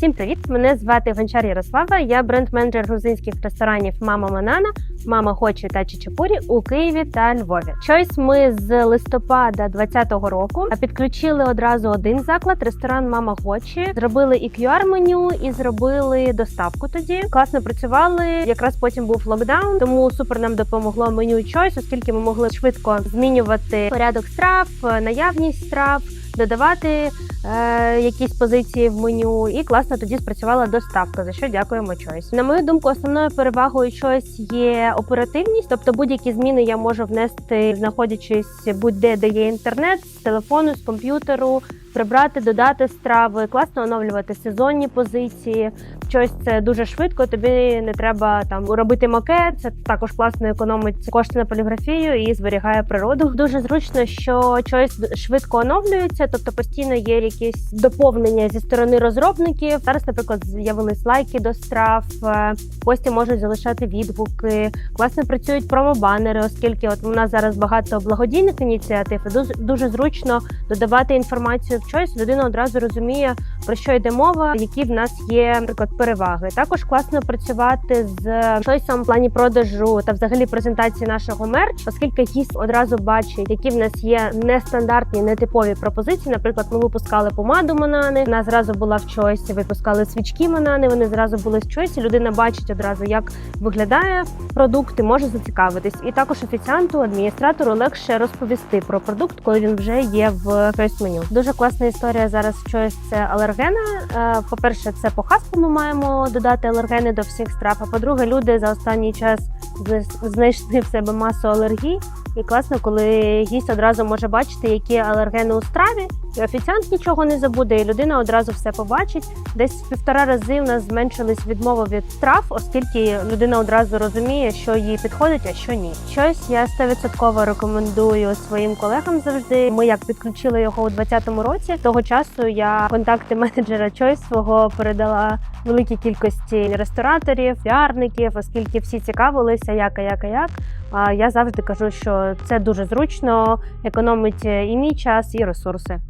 Всім привіт! Мене звати Гончар Ярослава. Я бренд-менеджер грузинських ресторанів Мама Манана, Мама Хочі та Чичапурі у Києві та Львові. Щось ми з листопада 2020 року підключили одразу один заклад ресторан Мама Хочі. Зробили і QR-меню, і зробили доставку. Тоді класно працювали. Якраз потім був локдаун, тому супер нам допомогло меню Choice, оскільки ми могли швидко змінювати порядок страв, наявність страв. Додавати е, якісь позиції в меню, і класно тоді спрацювала доставка. За що дякуємо Choice. На мою думку, основною перевагою Choice є оперативність, тобто будь-які зміни я можу внести, знаходячись будь-де, де є інтернет, з телефону, з комп'ютеру. Прибрати, додати страви, класно оновлювати сезонні позиції. Щось це дуже швидко. Тобі не треба там робити макет. Це також класно економить кошти на поліграфію і зберігає природу. Дуже зручно, що щось швидко оновлюється, тобто постійно є якісь доповнення зі сторони розробників. Зараз, наприклад, з'явились лайки до страв, е, гості можуть залишати відгуки. Класно працюють промобанери, оскільки от у нас зараз багато благодійних ініціатив. і дуже зручно додавати інформацію в. Людина одразу розуміє про що йде мова, які в нас є наприклад переваги. Також класно працювати з чойсом в плані продажу та взагалі презентації нашого мерч, оскільки гість одразу бачить, які в нас є нестандартні, нетипові пропозиції. Наприклад, ми випускали помаду Монани. Вона зразу була в чойсі. Випускали свічки Монани. Вони зразу були в чойсі. Людина бачить одразу, як виглядає продукт і може зацікавитись. І також офіціанту, адміністратору легше розповісти про продукт, коли він вже є в чойс меню. Дуже класна історія зараз. в Чойс це алергена. Е, По-перше, це по хаспу ми маємо додати алергени до всіх страв. А по-друге, люди за останній час знайшли в себе масу алергій. І класно, коли гість одразу може бачити, які алергени у страві, і офіціант нічого не забуде, і людина одразу все побачить. Десь півтора рази в нас зменшились відмови від страв, оскільки людина одразу розуміє, що їй підходить, а що ні. Щось я 100% рекомендую своїм колегам завжди. Ми як підключили його у 2020 році. Того часу я контакти менеджера Choice свого передала великій кількості рестораторів, піарників, оскільки всі цікавилися, як, а як, а як. А я завжди кажу, що це дуже зручно, економить і мій час, і ресурси.